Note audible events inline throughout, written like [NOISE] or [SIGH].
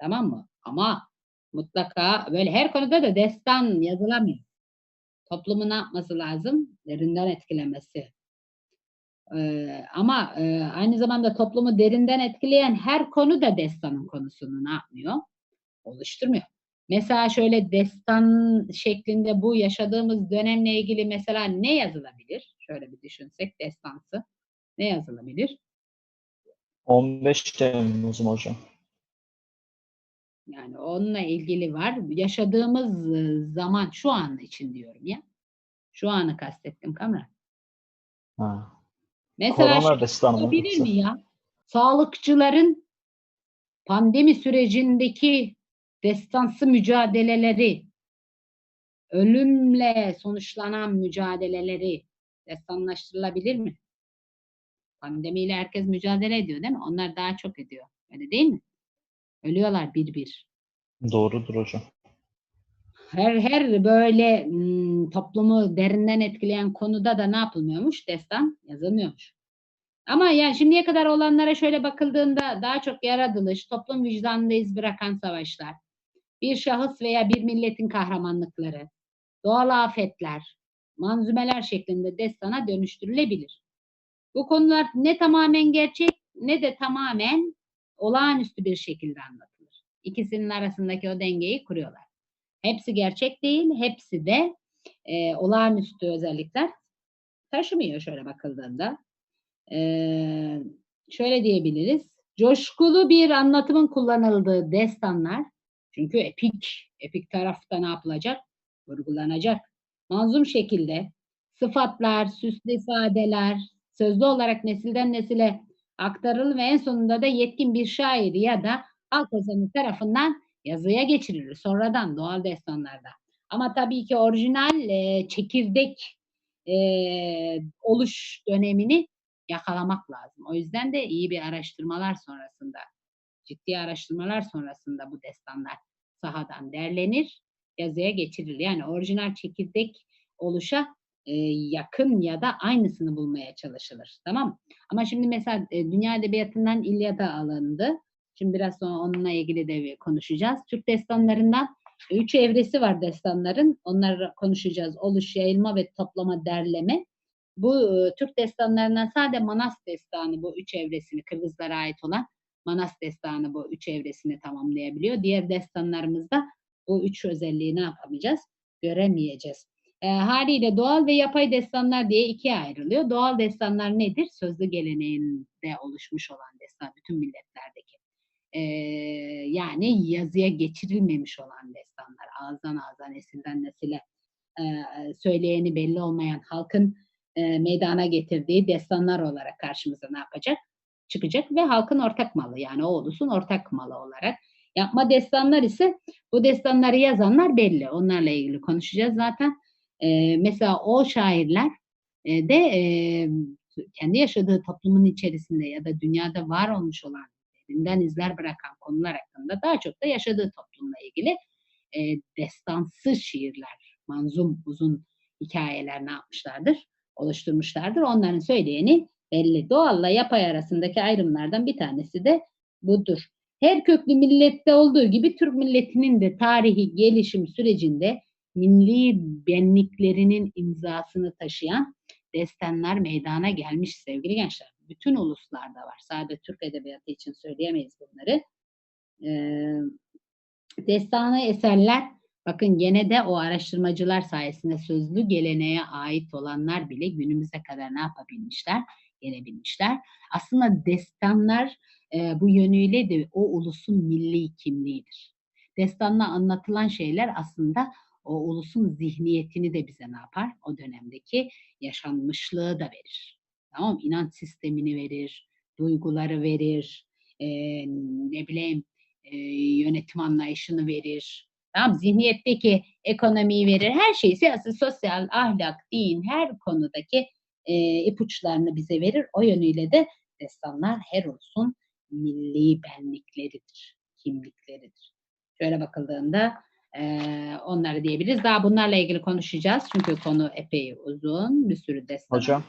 Tamam mı? Ama mutlaka böyle her konuda da destan yazılamıyor. Toplumu ne yapması lazım? Derinden etkilemesi. Ee, ama e, aynı zamanda toplumu derinden etkileyen her konu da destanın konusunu ne yapmıyor? Oluşturmuyor. Mesela şöyle destan şeklinde bu yaşadığımız dönemle ilgili mesela ne yazılabilir? Şöyle bir düşünsek destansı. Ne yazılabilir? 15 Temmuz mu hocam? Yani onunla ilgili var. Yaşadığımız zaman şu an için diyorum ya. Şu anı kastettim Kamran. Ha. Mesela Korona mı olabilir mi ya? Sağlıkçıların pandemi sürecindeki destansı mücadeleleri, ölümle sonuçlanan mücadeleleri destanlaştırılabilir mi? Pandemiyle herkes mücadele ediyor değil mi? Onlar daha çok ediyor. Öyle değil mi? Ölüyorlar bir bir. Doğrudur hocam. Her her böyle mm, toplumu derinden etkileyen konuda da ne yapılmıyormuş? Destan yazılmıyormuş. Ama yani şimdiye kadar olanlara şöyle bakıldığında daha çok yaratılış, toplum vicdanında iz bırakan savaşlar, bir şahıs veya bir milletin kahramanlıkları, doğal afetler, manzumeler şeklinde destana dönüştürülebilir. Bu konular ne tamamen gerçek ne de tamamen olağanüstü bir şekilde anlatılır. İkisinin arasındaki o dengeyi kuruyorlar. Hepsi gerçek değil, hepsi de e, olağanüstü özellikler taşımıyor şöyle bakıldığında. Ee, şöyle diyebiliriz. Coşkulu bir anlatımın kullanıldığı destanlar, çünkü epik, epik tarafta ne yapılacak? Vurgulanacak. Manzum şekilde sıfatlar, süslü ifadeler, sözlü olarak nesilden nesile aktarılır ve en sonunda da yetkin bir şair ya da halk ozanı tarafından yazıya geçirilir. Sonradan doğal destanlarda. Ama tabii ki orijinal e, çekirdek e, oluş dönemini yakalamak lazım. O yüzden de iyi bir araştırmalar sonrasında, ciddi araştırmalar sonrasında bu destanlar sahadan derlenir, yazıya geçirilir. Yani orijinal çekirdek oluşa yakın ya da aynısını bulmaya çalışılır. Tamam? Ama şimdi mesela e, dünya edebiyatından İlyada alındı. Şimdi biraz sonra onunla ilgili de konuşacağız. Türk destanlarından üç evresi var destanların. Onları konuşacağız. Oluş, yayılma ve toplama, derleme. Bu Türk destanlarından sadece Manas destanı bu üç evresini, Kırgızlara ait olan Manas destanı bu üç evresini tamamlayabiliyor. Diğer destanlarımızda bu üç özelliği ne yapamayacağız? Göremeyeceğiz. E, haliyle doğal ve yapay destanlar diye ikiye ayrılıyor. Doğal destanlar nedir? Sözlü geleneğinde oluşmuş olan destan, bütün milletlerdeki. E, yani yazıya geçirilmemiş olan destanlar, ağızdan ağza, nesilden nesile e, söyleyeni belli olmayan halkın e, meydana getirdiği destanlar olarak karşımıza ne yapacak? Çıkacak ve halkın ortak malı yani o ulusun ortak malı olarak. Yapma destanlar ise bu destanları yazanlar belli. Onlarla ilgili konuşacağız zaten. E, mesela o şairler e, de e, kendi yaşadığı toplumun içerisinde ya da dünyada var olmuş olan derinden izler bırakan konular hakkında daha çok da yaşadığı toplumla ilgili e, destansı şiirler, manzum uzun hikayeler ne yapmışlardır? oluşturmuşlardır. Onların söyleyeni belli. Doğalla yapay arasındaki ayrımlardan bir tanesi de budur. Her köklü millette olduğu gibi Türk milletinin de tarihi gelişim sürecinde milli benliklerinin imzasını taşıyan destanlar meydana gelmiş sevgili gençler. Bütün uluslarda var. Sadece Türk edebiyatı için söyleyemeyiz bunları. Ee, destanı eserler Bakın gene de o araştırmacılar sayesinde sözlü geleneğe ait olanlar bile günümüze kadar ne yapabilmişler? Gelebilmişler. Aslında destanlar e, bu yönüyle de o ulusun milli kimliğidir. Destanla anlatılan şeyler aslında o ulusun zihniyetini de bize ne yapar? O dönemdeki yaşanmışlığı da verir. Tamam mı? İnanç sistemini verir, duyguları verir, e, ne bileyim e, yönetim anlayışını verir, Tamam, zihniyetteki ekonomiyi verir. Her şeyi siyasi, sosyal, ahlak, din her konudaki e, ipuçlarını bize verir. O yönüyle de destanlar her olsun milli benlikleridir, kimlikleridir. Şöyle bakıldığında e, onları diyebiliriz. Daha bunlarla ilgili konuşacağız. Çünkü konu epey uzun. Bir sürü destan Hocam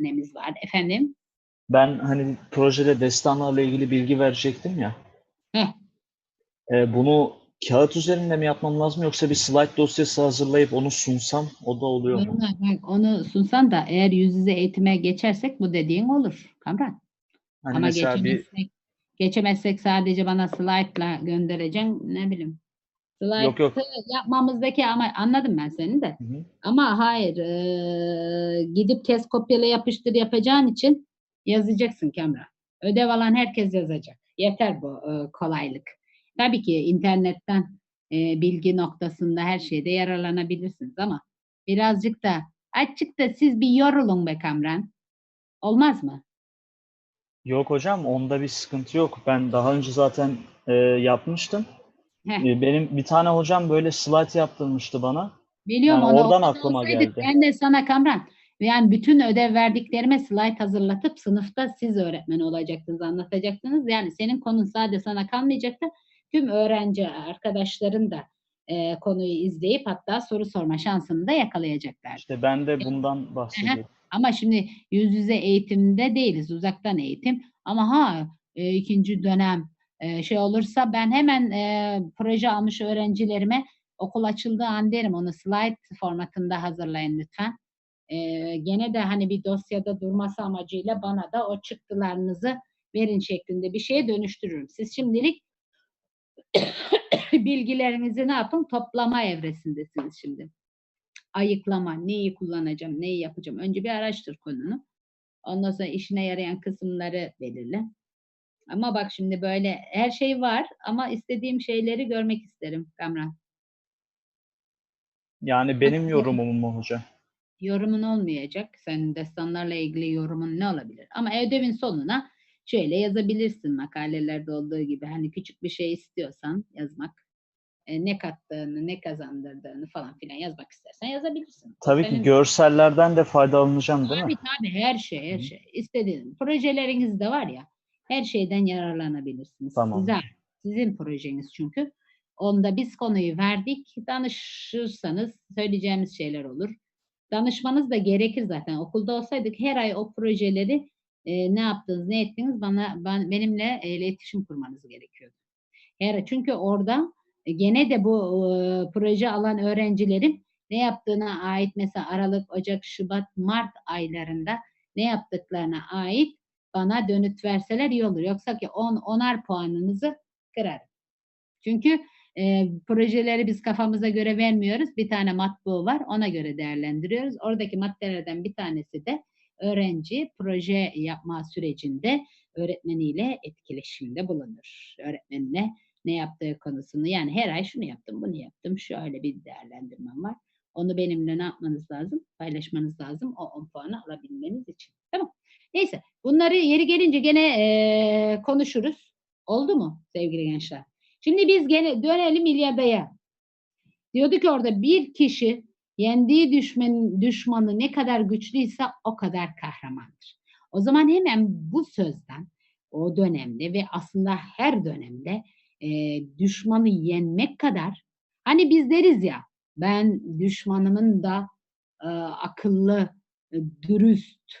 örneğimiz var. Efendim? ben hani projede destanlarla ilgili bilgi verecektim ya. Heh. E, bunu kağıt üzerinde mi yapmam lazım yoksa bir slide dosyası hazırlayıp onu sunsam o da oluyor mu? Bak onu sunsan da eğer yüz yüze eğitime geçersek bu dediğin olur Kamran. Hani Ama mesela bir geçemezsek, geçemezsek sadece bana slide'la göndereceksin ne bileyim. Yok, yok. Slide'ı yapmamızdaki ama anladım ben seni de. Hı hı. Ama hayır eee, gidip test kopyala yapıştır yapacağın için yazacaksın Kamran. Ödev alan herkes yazacak. Yeter bu eee, kolaylık. Tabii ki internetten eee, bilgi noktasında her şeyde yararlanabilirsiniz ama birazcık da açık da siz bir yorulun be Kamran. Olmaz mı? Yok hocam onda bir sıkıntı yok. Ben daha önce zaten e, yapmıştım. Heh. E, benim bir tane hocam böyle slide yaptırmıştı bana. Biliyorum Yani onu oradan aklıma geldi. Ben de sana Kamran yani bütün ödev verdiklerime slide hazırlatıp sınıfta siz öğretmen olacaktınız, anlatacaktınız. Yani senin konun sadece sana kalmayacaktı. Tüm öğrenci arkadaşların da e, konuyu izleyip hatta soru sorma şansını da yakalayacaklar. İşte ben de bundan bahsediyorum. Ama şimdi yüz yüze eğitimde değiliz, uzaktan eğitim. Ama ha e, ikinci dönem e, şey olursa ben hemen e, proje almış öğrencilerime okul açıldığı an derim onu slide formatında hazırlayın lütfen. E, gene de hani bir dosyada durması amacıyla bana da o çıktılarınızı verin şeklinde bir şeye dönüştürürüm. Siz şimdilik [COUGHS] bilgilerinizi ne yapın? Toplama evresindesiniz şimdi ayıklama, neyi kullanacağım, neyi yapacağım. Önce bir araştır konunu. Ondan sonra işine yarayan kısımları belirle. Ama bak şimdi böyle her şey var ama istediğim şeyleri görmek isterim Kamran. Yani benim yorumum mu hocam? Yorumun olmayacak. Senin destanlarla ilgili yorumun ne olabilir? Ama ödevin sonuna şöyle yazabilirsin makalelerde olduğu gibi. Hani küçük bir şey istiyorsan yazmak. e, ne kattığını, ne kazandırdığını falan filan yazmak istersen yazabilirsin. Tabii ki senin- görsellerden de faydalanacağım değil Tabii mi? tabii her şey her şey. İstediğiniz projeleriniz de var ya her şeyden yararlanabilirsiniz. Tamam. Güzel. Sizin projeniz çünkü. Onda biz konuyu verdik. Danışırsanız söyleyeceğimiz şeyler olur. Danışmanız da gerekir zaten. Okulda olsaydık her ay o projeleri e, ne yaptınız, ne ettiniz bana ben, benimle e, iletişim kurmanız gerekiyordu. Her çünkü orada e, gene de bu e, proje alan öğrencilerin ne yaptığına ait mesela Aralık, Ocak, Şubat, Mart aylarında ne yaptıklarına ait bana dönüt verseler iyi olur. Yoksa ki on, onar puanınızı kırarım. Çünkü e, projeleri biz kafamıza göre vermiyoruz. Bir tane matbu var ona göre değerlendiriyoruz. Oradaki maddelerden bir tanesi de öğrenci proje yapma sürecinde öğretmeniyle etkileşimde bulunur. Öğretmenine ne yaptığı konusunu yani her ay şunu yaptım bunu yaptım şöyle bir değerlendirmem var. Onu benimle ne yapmanız lazım? Paylaşmanız lazım o 10 puanı alabilmeniz için. Tamam. Neyse bunları yeri gelince gene eee, konuşuruz. Oldu mu sevgili gençler? Şimdi biz gene dönelim İlyada'ya. Diyordu ki orada bir kişi yendiği düşman, düşmanı ne kadar güçlüyse o kadar kahramandır. O zaman hemen bu sözden o dönemde ve aslında her dönemde eee, düşmanı yenmek kadar hani biz deriz ya ben düşmanımın da e, akıllı, e, dürüst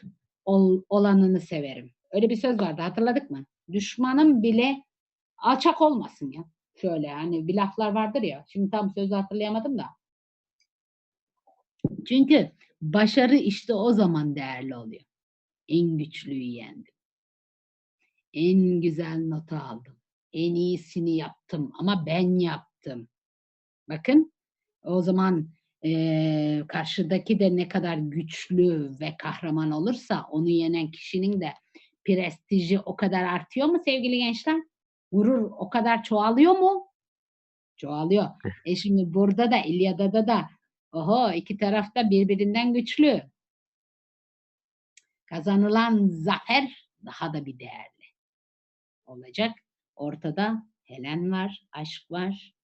ol- olanını severim. Öyle bir söz vardı hatırladık mı? Düşmanım bile alçak olmasın ya. Şöyle hani bir laflar vardır ya. Şimdi tam sözü hatırlayamadım da. Çünkü başarı işte o zaman değerli oluyor. En güçlüyü yendim. En güzel notu aldım. En iyisini yaptım ama ben yaptım. Bakın o zaman eee, karşıdaki de ne kadar güçlü ve kahraman olursa onu yenen kişinin de prestiji o kadar artıyor mu sevgili gençler? Gurur o kadar çoğalıyor mu? Çoğalıyor. E şimdi burada da İlyada'da da oho iki tarafta birbirinden güçlü. Kazanılan zafer daha da bir değerli olacak. Ortada Helen var, aşk var,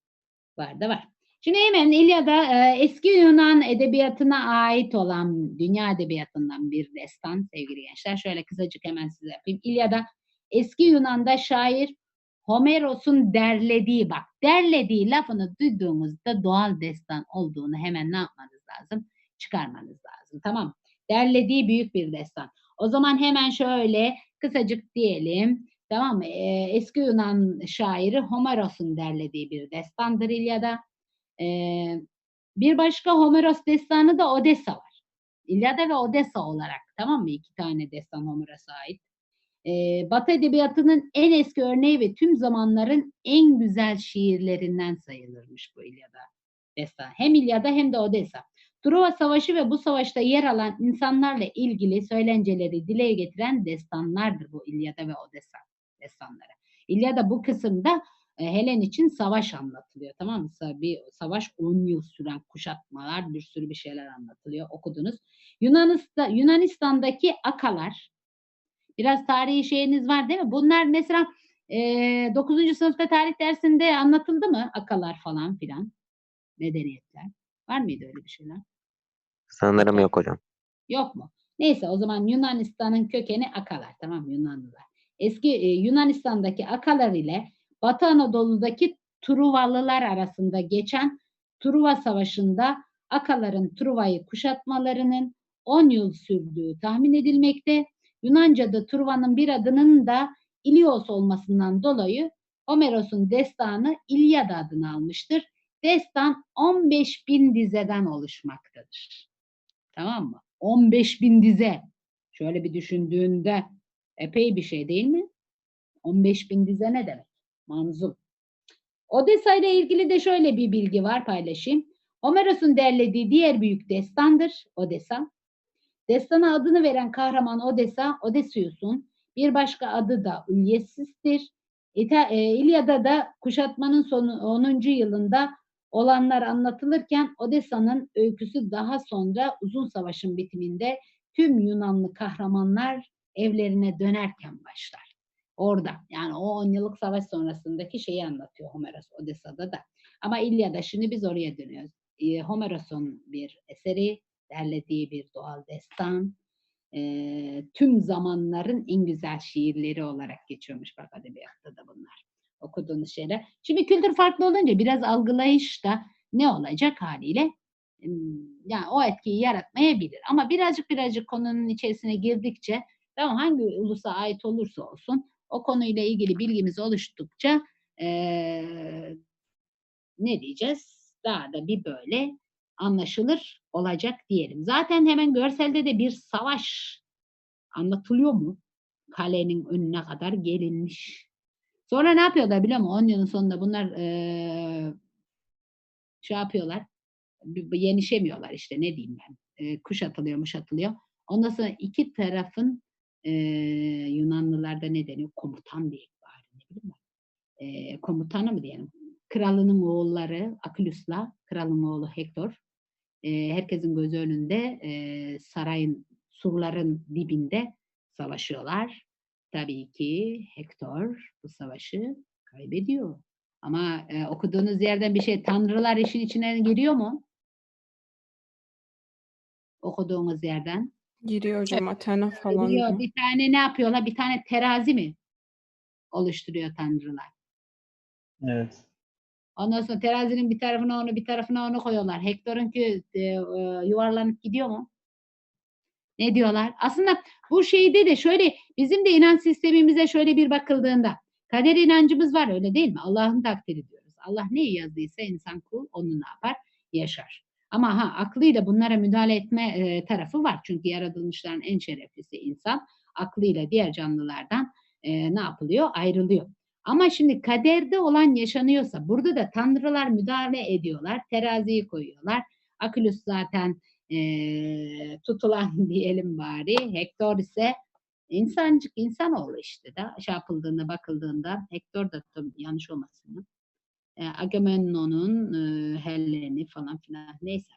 var da var. Şimdi hemen İlyada e, eski Yunan edebiyatına ait olan dünya edebiyatından bir destan sevgili gençler. Şöyle kısacık hemen size yapayım. İlyada eski Yunan'da şair Homeros'un derlediği bak derlediği lafını duyduğunuzda doğal destan olduğunu hemen ne yapmanız lazım? Çıkarmanız lazım tamam? Derlediği büyük bir destan. O zaman hemen şöyle kısacık diyelim. Tamam mı? Ee, eski Yunan şairi Homeros'un derlediği bir destandır İlyada. Bir başka Homeros destanı da Odessa var. İlyada ve Odessa olarak tamam mı? İki tane destan Homeros'a ait. Ee, Batı edebiyatının en eski örneği ve tüm zamanların en güzel şiirlerinden sayılırmış bu İlyada destan. Hem İlyada hem de Odessa. Truva Savaşı ve bu savaşta yer alan insanlarla ilgili söylenceleri dile getiren destanlardır bu İlyada ve Odessa destanları. İlyada bu kısımda Helen için savaş anlatılıyor. Tamam mı? Bir savaş 10 yıl süren kuşatmalar, bir sürü bir şeyler anlatılıyor. Okudunuz. Yunanistan, Yunanistan'daki akalar, biraz tarihi şeyiniz var değil mi? Bunlar mesela e, 9. sınıfta tarih dersinde anlatıldı mı? Akalar falan filan, medeniyetler. Var mıydı öyle bir şeyler? Sanırım yok hocam. Yok mu? Neyse o zaman Yunanistan'ın kökeni Akalar. Tamam mı? Yunanlılar. Eski e, Yunanistan'daki Akalar ile Batı Anadolu'daki Truvalılar arasında geçen Truva Savaşı'nda Akaların Truva'yı kuşatmalarının 10 yıl sürdüğü tahmin edilmekte. Yunanca'da Truva'nın bir adının da İlios olmasından dolayı Homeros'un destanı İlyada adını almıştır. Destan 15 bin dizeden oluşmaktadır. Tamam mı? 15 bin dize. Şöyle bir düşündüğünde epey bir şey değil mi? 15 bin dize ne demek? Manzum. Odessa ile ilgili de şöyle bir bilgi var paylaşayım. Homeros'un derlediği diğer büyük destandır Odessa. Destana adını veren kahraman Odessa, Odysseus'un bir başka adı da Ulysses'tir. İta- e, İlyada da kuşatmanın sonu 10. yılında olanlar anlatılırken Odessa'nın öyküsü daha sonra uzun savaşın bitiminde tüm Yunanlı kahramanlar evlerine dönerken başlar. Orada yani o 10 yıllık savaş sonrasındaki şeyi anlatıyor Homeros Odessa'da da. Ama İlyada şimdi biz oraya dönüyoruz. Ee, Homeros'un bir eseri, derlediği bir doğal destan, ee, tüm zamanların en güzel şiirleri olarak geçiyormuş bak edebiyatta da bunlar okuduğunuz şeyler. Şimdi kültür farklı olunca biraz algılayış da ne olacak haliyle ım, yani o etkiyi yaratmayabilir. Ama birazcık birazcık konunun içerisine girdikçe tamam hangi ulusa ait olursa olsun o konuyla ilgili bilgimiz oluştukça eee, ne diyeceğiz? Daha da bir böyle anlaşılır olacak diyelim. Zaten hemen görselde de bir savaş anlatılıyor mu? Kalenin önüne kadar gelinmiş. Sonra ne yapıyorlar biliyor musun? 10 yılın sonunda bunlar eee şey yapıyorlar. Yenişemiyorlar işte ne diyeyim ben. Eee kuşatılıyor, muşatılıyor. Ondan sonra iki tarafın eee Yunanlılarda ne deniyor? Komutan diye bari ne bileyim ben. Eee, komutanı mı diyelim? Kralının oğulları Akülüs'la kralın oğlu Hektor. eee, herkesin gözü önünde eee, sarayın surların dibinde savaşıyorlar. Tabii ki Hektor bu savaşı kaybediyor. Ama e, okuduğunuz yerden bir şey tanrılar işin içine giriyor mu? Okuduğunuz yerden. Giriyor hocam Athena falan. Giriyor. da. Bir tane ne yapıyorlar? Bir tane terazi mi oluşturuyor tanrılar? Evet. Ondan sonra terazinin bir tarafına onu bir tarafına onu koyuyorlar. Hektor'unki e, e, yuvarlanıp gidiyor mu? Ne diyorlar? Aslında bu şeyde de şöyle bizim de inanç sistemimize şöyle bir bakıldığında kader inancımız var öyle değil mi? Allah'ın takdiri diyoruz. Allah neyi yazdıysa insan kul onu ne yapar? Yaşar. Ama ha aklıyla bunlara müdahale etme e, tarafı var. Çünkü yaratılmışların en şereflisi insan aklıyla diğer canlılardan e, ne yapılıyor? Ayrılıyor. Ama şimdi kaderde olan yaşanıyorsa burada da tanrılar müdahale ediyorlar. Teraziyi koyuyorlar. Akülüs zaten eee, tutulan [LAUGHS] diyelim bari. Hektor ise insancık insanoğlu işte da şey yapıldığında bakıldığında Hektor da yanlış olmasın. E, Agamemnon'un e, Hellen'i falan filan neyse.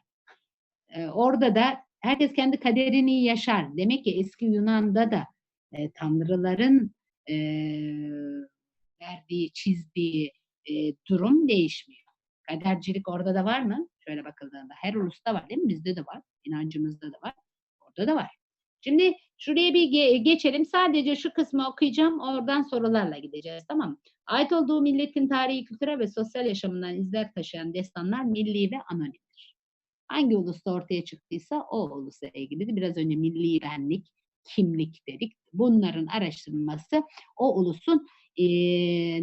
E, orada da herkes kendi kaderini yaşar. Demek ki eski Yunan'da da e, tanrıların verdiği, çizdiği durum değişmiyor. Kadercilik orada da var mı? Şöyle bakıldığında. Her ulusta var değil mi? Bizde de var. inancımızda da var. Orada da var. Şimdi şuraya bir ge- geçelim. Sadece şu kısmı okuyacağım. Oradan sorularla gideceğiz. Tamam mı? Ait olduğu milletin tarihi, kültüre ve sosyal yaşamından izler taşıyan destanlar milli ve anonimdir. Hangi ulusta ortaya çıktıysa o ulusla ilgilidir. Biraz önce milli benlik, kimlik dedik. Bunların araştırılması o ulusun eee,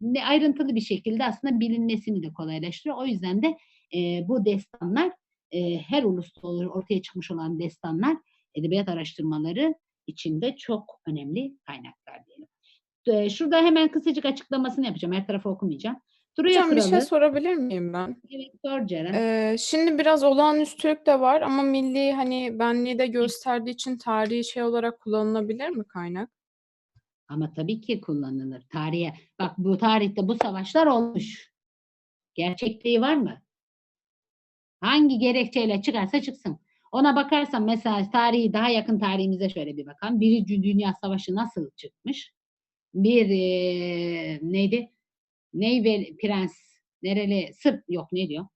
ne ayrıntılı bir şekilde aslında bilinmesini de kolaylaştırıyor. O yüzden de eee, bu destanlar eee, her ulusta ortaya çıkmış olan destanlar edebiyat araştırmaları içinde çok önemli kaynaklar diyelim. Eee, şurada hemen kısacık açıklamasını yapacağım. Her tarafı okumayacağım. Troya Hocam bir şey sorabilir miyim ben? Evet, sor Ceren. Ee, şimdi biraz olağanüstülük de var ama milli hani benliği de gösterdiği için tarihi şey olarak kullanılabilir mi kaynak? Ama tabii ki kullanılır. Tarihe. Bak bu tarihte bu savaşlar olmuş. Gerçekliği var mı? Hangi gerekçeyle çıkarsa çıksın. Ona bakarsan mesela tarihi daha yakın tarihimize şöyle bir bakalım. Birinci Dünya Savaşı nasıl çıkmış? Bir eee, neydi? Neyvel Prens nereli? Sırp yok ne diyor?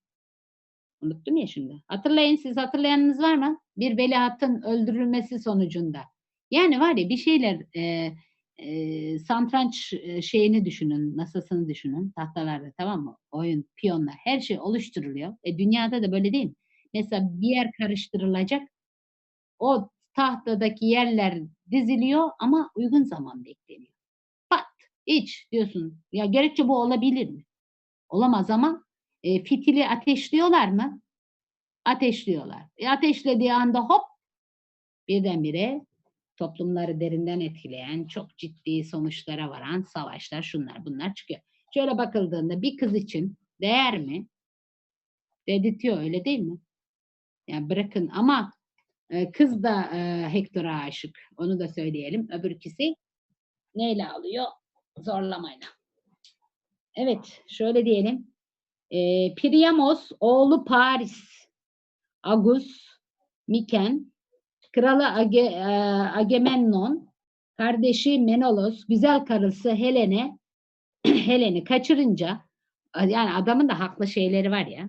Unuttum ya şimdi. Hatırlayın siz hatırlayanınız var mı? Bir veliahtın öldürülmesi sonucunda. Yani var ya bir şeyler e, e, santranç e, şeyini düşünün, masasını düşünün tahtalarda tamam mı? Oyun, piyonlar her şey oluşturuluyor. E, dünyada da böyle değil mi? Mesela bir yer karıştırılacak. O tahtadaki yerler diziliyor ama uygun zaman bekleniyor. Pat, iç diyorsun. Ya gerekçe bu olabilir mi? Olamaz ama e, fitili ateşliyorlar mı? Ateşliyorlar. E, ateşlediği anda hop birdenbire toplumları derinden etkileyen, çok ciddi sonuçlara varan savaşlar, şunlar bunlar çıkıyor. Şöyle bakıldığında bir kız için değer mi? Dedirtiyor öyle değil mi? Yani bırakın ama e, kız da e, Hector'a aşık. Onu da söyleyelim. Öbür ikisi neyle alıyor? Zorlamayla. Evet, şöyle diyelim. E, Priamos oğlu Paris, Agus, Miken, kralı Age, e, Agamemnon, kardeşi Menolos, güzel karısı Helene, [CLEARS THROAT] Helen'i kaçırınca, yani adamın da haklı şeyleri var ya.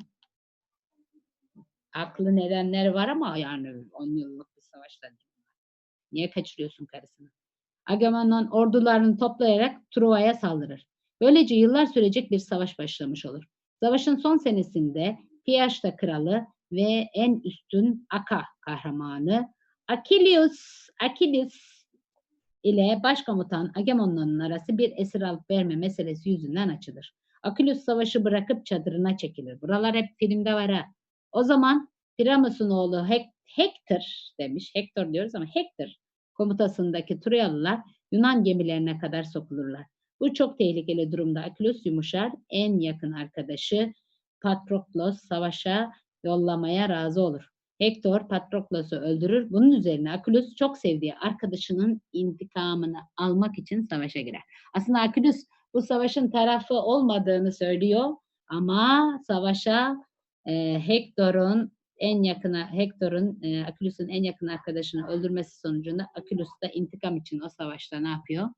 Haklı nedenleri var ama yani 10 yıllık bir savaşta. Niye kaçırıyorsun karısını? Agamemnon ordularını toplayarak Truva'ya saldırır. Böylece yıllar sürecek bir savaş başlamış olur. Savaşın son senesinde Piyaşta kralı ve en üstün Aka kahramanı Achilles, Achilles ile başkomutan Agamemnon'un arası bir esir alıp verme meselesi yüzünden açılır. Achilles savaşı bırakıp çadırına çekilir. Buralar hep filmde var ha. O zaman Priamos'un oğlu Hector demiş. Hector diyoruz ama Hector komutasındaki Troyalılar Yunan gemilerine kadar sokulurlar. Bu çok tehlikeli durumda Achilles yumuşar. En yakın arkadaşı Patroklos savaşa yollamaya razı olur. Hector Patroklos'u öldürür. Bunun üzerine Achilles çok sevdiği arkadaşının intikamını almak için savaşa girer. Aslında Achilles bu savaşın tarafı olmadığını söylüyor ama savaşa e, Hector'un en yakına Hector'un e, Achilles'in en yakın arkadaşını öldürmesi sonucunda Achilles da intikam için o savaşta ne yapıyor?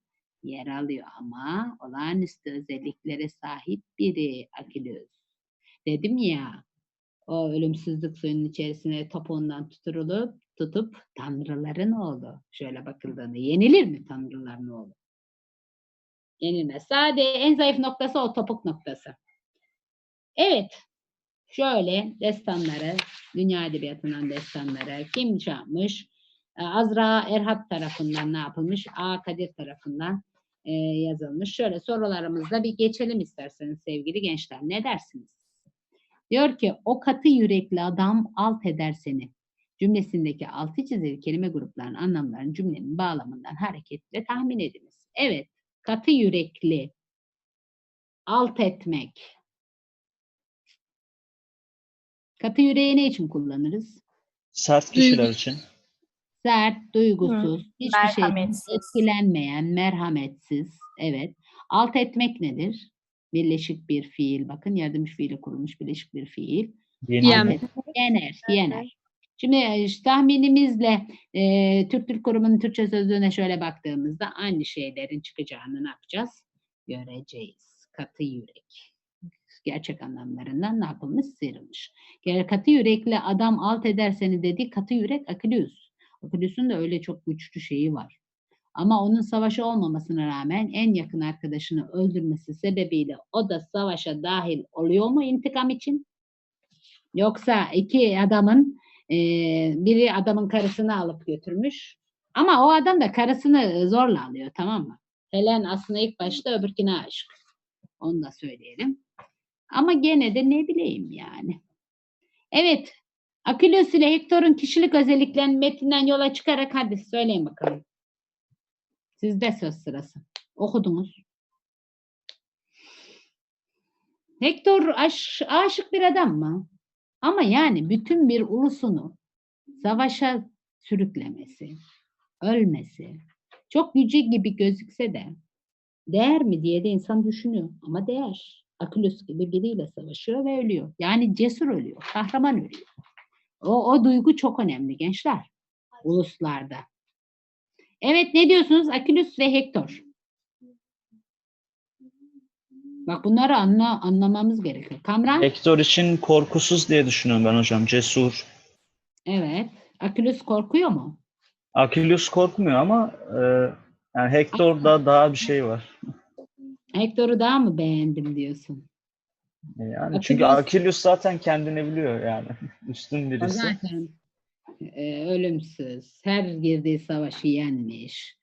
Yer alıyor ama olağanüstü özelliklere sahip biri Achilles. Dedim ya o ölümsüzlük suyunun içerisine topuğundan tutturulup tutup tanrıların oğlu. Şöyle bakıldığında yenilir mi tanrıların oğlu? Yenilmez. Sadece en zayıf noktası o topuk noktası. Evet. Şöyle destanları, dünya edebiyatından destanları kim çalmış? Ee, Azra Erhat tarafından ne yapılmış? A. Kadir tarafından e, yazılmış. Şöyle sorularımızda bir geçelim isterseniz sevgili gençler. Ne dersiniz? Diyor ki o katı yürekli adam alt eder seni. Cümlesindeki altı çizili kelime gruplarının anlamlarını cümlenin bağlamından hareketle tahmin ediniz. Evet, katı yürekli, alt etmek. Katı yüreği ne için kullanırız? Sert kişiler için. Sert, duygusuz, hiçbir şeyden merhametsiz. etkilenmeyen, merhametsiz. Evet. Alt etmek nedir? Birleşik bir fiil. Bakın yardımcı fiili kurulmuş birleşik bir fiil. Etmek, Yener, yener. Şimdi e, işte tahminimizle e, Türk Dil Kurumu'nun Türkçe sözlüğüne şöyle baktığımızda aynı şeylerin çıkacağını ne yapacağız? Göreceğiz. Katı yürek. Gerçek anlamlarından ne yapılmış? Sıyrılmış. Yani katı yürekli adam alt eder seni dedi. Katı yürek Akilius. Akilius'un da öyle çok güçlü şeyi var. Ama onun savaşı olmamasına rağmen en yakın arkadaşını öldürmesi sebebiyle o da savaşa dahil oluyor mu intikam için? Yoksa iki adamın eee, biri adamın karısını alıp götürmüş. Ama o adam da karısını zorla alıyor tamam mı? Helen aslında ilk başta öbürküne aşık. Onu da söyleyelim. Ama gene de ne bileyim yani. Evet. Akilius ile Hector'un kişilik özelliklerini metinden yola çıkarak hadi söyleyin bakalım. Sizde söz sırası. Okudunuz. Hector aş- aşık bir adam mı? Ama yani bütün bir ulusunu savaşa sürüklemesi, ölmesi çok yüce gibi gözükse de değer mi diye de insan düşünüyor. Ama değer. Akülüs gibi biriyle savaşıyor ve ölüyor. Yani cesur ölüyor, kahraman ölüyor. O, o duygu çok önemli gençler. Uluslarda. Evet ne diyorsunuz? Akülüs ve Hektor. Bak bunları anla, anlamamız gerekiyor. Kamran? Hector için korkusuz diye düşünüyorum ben hocam. Cesur. Evet. Akülüs korkuyor mu? Achilles korkmuyor ama e, yani Hector'da daha bir şey var. Hektor'u daha mı beğendim diyorsun? Yani çünkü Achilles- Achilles zaten kendini biliyor yani. [LAUGHS] Üstün O birisi. zaten e, ölümsüz. Her girdiği savaşı yenmiş.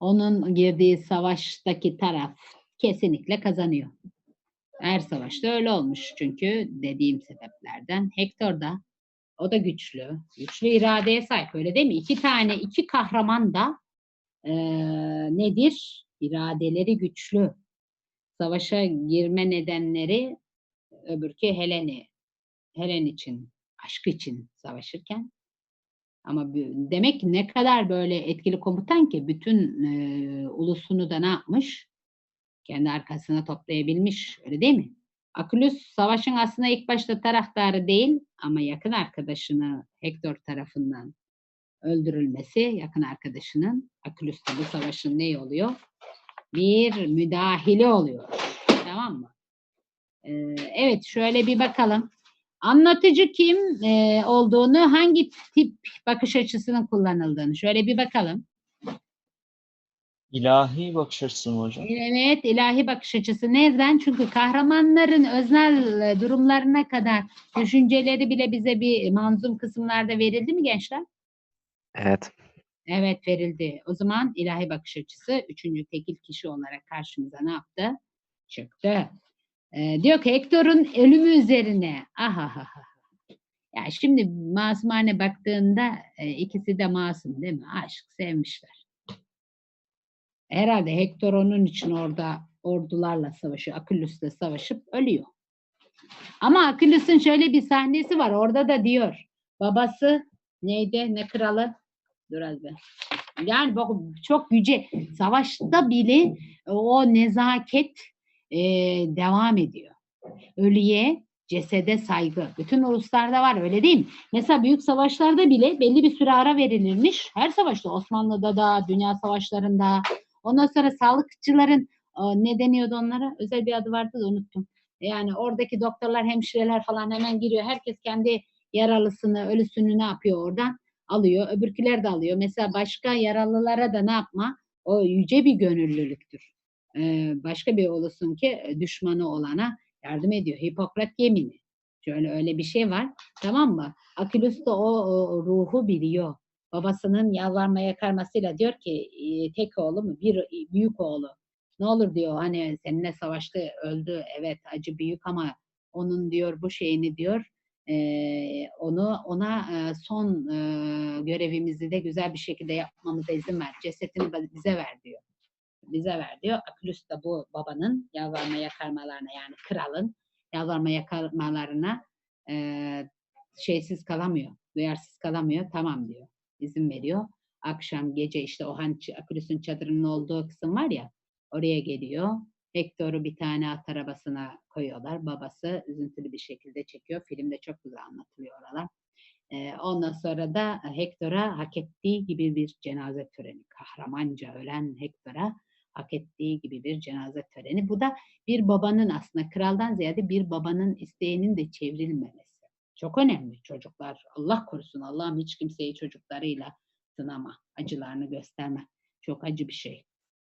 Onun girdiği savaştaki taraf kesinlikle kazanıyor. Her savaşta öyle olmuş çünkü dediğim sebeplerden. Hector da o da güçlü. Güçlü iradeye sahip öyle değil mi? İki tane iki kahraman da e, nedir? İradeleri güçlü. Savaşa girme nedenleri öbürkü Helen'i Helen için, aşk için savaşırken ama demek ki ne kadar böyle etkili komutan ki bütün e, ulusunu da ne yapmış? Kendi arkasına toplayabilmiş. Öyle değil mi? Akülüs savaşın aslında ilk başta taraftarı değil ama yakın arkadaşını Hector tarafından öldürülmesi yakın arkadaşının Akülüs de bu savaşın ne oluyor? Bir müdahili oluyor. Tamam mı? Ee, evet şöyle bir bakalım. Anlatıcı kim e, olduğunu, hangi tip bakış açısının kullanıldığını şöyle bir bakalım. İlahi bakış açısı mı hocam? Evet, ilahi bakış açısı. Neden? Çünkü kahramanların öznel e, durumlarına kadar düşünceleri bile bize bir manzum kısımlarda verildi mi gençler? Evet. Evet verildi. O zaman ilahi bakış açısı üçüncü tekil kişi olarak karşımıza ne yaptı? Çıktı. Ee, diyor ki Hector'un ölümü üzerine. Ahahaha. Ya şimdi masumane baktığında e, ikisi de masum değil mi? Aşık sevmişler. Herhalde Hector onun için orada ordularla savaşıyor. Akülüs'le savaşıp ölüyor. Ama Akülüs'ün şöyle bir sahnesi var. Orada da diyor. Babası neydi? Ne kralı? Dur az be. Yani bak çok yüce. Savaşta bile o nezaket e, devam ediyor. Ölüye, cesede saygı. Bütün uluslarda var öyle değil mi? Mesela büyük savaşlarda bile belli bir süre ara verilirmiş. Her savaşta Osmanlı'da da, dünya savaşlarında. Ondan sonra sağlıkçıların e, ne deniyordu onlara? Özel bir adı vardı da unuttum. Yani oradaki doktorlar, hemşireler falan hemen giriyor. Herkes kendi yaralısını, ölüsünü ne yapıyor oradan? Alıyor. Öbürküler de alıyor. Mesela başka yaralılara da ne yapma? O yüce bir gönüllülüktür. Ee, başka bir ulusun ki e, düşmanı olana yardım ediyor. Hipokrat yemini. Şöyle öyle bir şey var. Tamam mı? Akülüs de o, o ruhu biliyor. Babasının yalvarma yakarmasıyla diyor ki tek oğlu mu? Bir büyük oğlu. Ne olur diyor hani seninle savaştı öldü evet acı büyük ama onun diyor bu şeyini diyor Eee, onu ona eee, son eee, görevimizi de güzel bir şekilde yapmamıza izin ver. Cesetini bize ver diyor. Bize ver diyor. Akülüs da bu babanın yalvarma yakarmalarına yani kralın yalvarma yakarmalarına eee, şeysiz kalamıyor. Duyarsız kalamıyor. Tamam diyor. İzin veriyor. Akşam gece işte o hani Akülüs'ün çadırının olduğu kısım var ya oraya geliyor. Hector'u bir tane at arabasına koyuyorlar. Babası üzüntülü bir şekilde çekiyor. Filmde çok güzel anlatılıyor oralar. Ee, ondan sonra da Hector'a hak ettiği gibi bir cenaze töreni. Kahramanca ölen Hector'a hak ettiği gibi bir cenaze töreni. Bu da bir babanın aslında kraldan ziyade bir babanın isteğinin de çevrilmemesi. Çok önemli çocuklar. Allah korusun Allah'ım hiç kimseyi çocuklarıyla sınama, acılarını gösterme. Çok acı bir şey.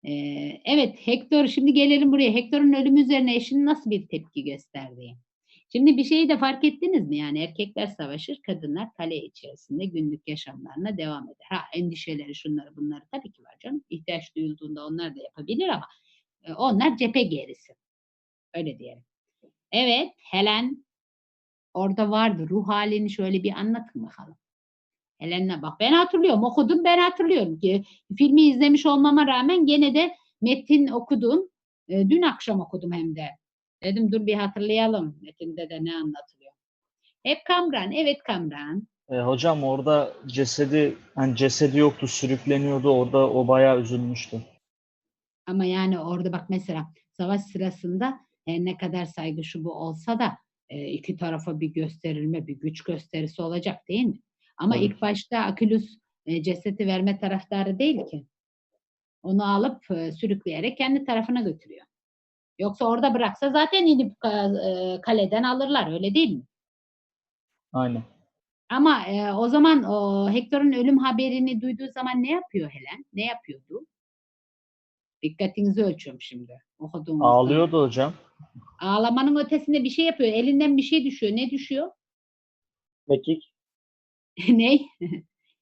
Ee, evet Hector şimdi gelelim buraya. Hector'un ölümü üzerine eşinin nasıl bir tepki gösterdiği. Şimdi bir şeyi de fark ettiniz mi? Yani erkekler savaşır, kadınlar kale içerisinde günlük yaşamlarına devam eder. Ha endişeleri şunları bunları tabii ki var canım. İhtiyaç duyulduğunda onlar da yapabilir ama e, onlar cephe gerisi. Öyle diyelim. Evet Helen orada vardı. Ruh halini şöyle bir anlatın bakalım. Helen'le bak ben hatırlıyorum okudum ben hatırlıyorum ki filmi izlemiş olmama rağmen gene de metin okudum. E, dün akşam okudum hem de. Dedim dur bir hatırlayalım metinde de ne anlatılıyor. Hep Kamran. Evet Kamran. E, hocam orada cesedi hani cesedi yoktu sürükleniyordu orada o bayağı üzülmüştü. Ama yani orada bak mesela savaş sırasında her ne kadar saygı şu bu olsa da e, iki tarafa bir gösterilme, bir güç gösterisi olacak değil mi? Ama Tabii. ilk başta Akülüs e, cesedi verme taraftarı değil ki. Onu alıp e, sürükleyerek kendi tarafına götürüyor. Yoksa orada bıraksa zaten inip ka- e, kaleden alırlar öyle değil mi? Aynen. Ama e, o zaman o Hector'un ölüm haberini duyduğu zaman ne yapıyor Helen? Ne yapıyordu? Dikkatinizi ölçüyorum şimdi. Okuduğumuz zaman. Ağlıyordu hocam. Ağlamanın ötesinde bir şey yapıyor. Elinden bir şey düşüyor. Ne düşüyor? Mekik. [LAUGHS] ne?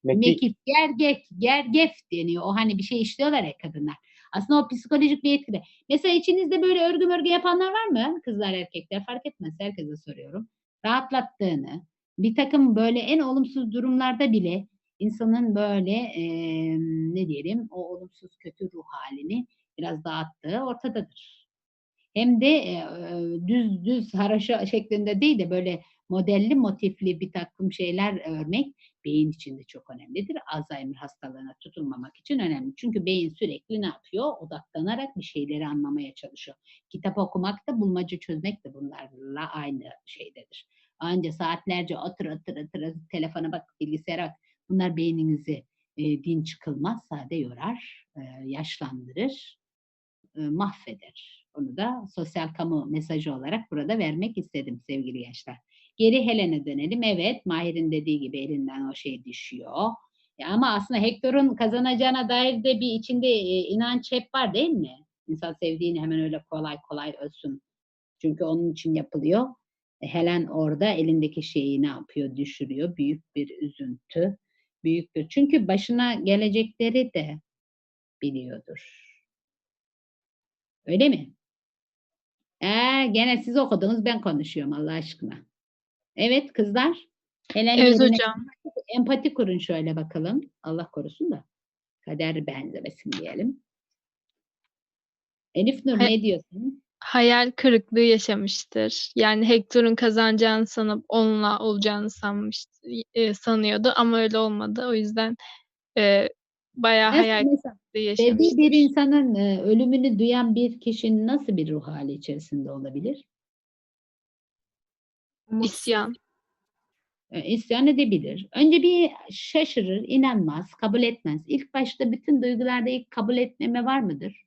Mekik. Mekik, gergef, deniyor. O hani bir şey işliyorlar ya kadınlar. Aslında o psikolojik bir etkide. Mesela içinizde böyle örgü mörgü yapanlar var mı? Kızlar, erkekler fark etmez. Herkese soruyorum. Rahatlattığını, bir takım böyle en olumsuz durumlarda bile insanın böyle eee, ne diyelim o olumsuz kötü ruh halini biraz dağıttığı ortadadır. Hem de e, düz düz [LAUGHS] haraşo şeklinde değil de böyle modelli motifli bir takım şeyler örmek beyin için de çok önemlidir. Alzheimer hastalığına tutulmamak için önemli. Çünkü beyin sürekli ne yapıyor? Odaklanarak bir şeyleri anlamaya çalışıyor. Kitap okumak da bulmaca çözmek de bunlarla aynı şeydedir. Anca saatlerce otur otur otur telefona bak bilgisayara bak. Bunlar beyninizi e, dinç kılmaz, sade yorar, e, yaşlandırır, e, mahveder. Onu da sosyal kamu mesajı olarak burada vermek istedim sevgili gençler. Geri Helen'e dönelim. Evet, Mahir'in dediği gibi elinden o şey düşüyor. Ya ama aslında Hector'un kazanacağına dair de bir içinde e, inanç hep var değil mi? İnsan sevdiğini hemen öyle kolay kolay ölsün. Çünkü onun için yapılıyor. E, Helen orada elindeki şeyi ne yapıyor? Düşürüyor. Büyük bir üzüntü. Büyük bir. Çünkü başına gelecekleri de biliyordur. Öyle mi? Ee, gene siz okudunuz ben konuşuyorum Allah aşkına. Evet kızlar. Helen Evet hocam. empati kurun şöyle bakalım. Allah korusun da. Kader benzemesin diyelim. Elif Nur Hay- ne diyorsun? Hayal kırıklığı yaşamıştır. Yani Hector'un kazanacağını sanıp onunla olacağını sanmış, e, sanıyordu ama öyle olmadı. O yüzden e, bayağı Nasıl hayal mesela kırıklığı sevdiği yaşamıştır. bir insanın e, ölümünü duyan bir kişinin nasıl bir ruh hali içerisinde olabilir? İsyan. E, isyan edebilir. Önce bir şaşırır, inanmaz, kabul etmez. İlk başta bütün duygularda ilk kabul etmeme var mıdır?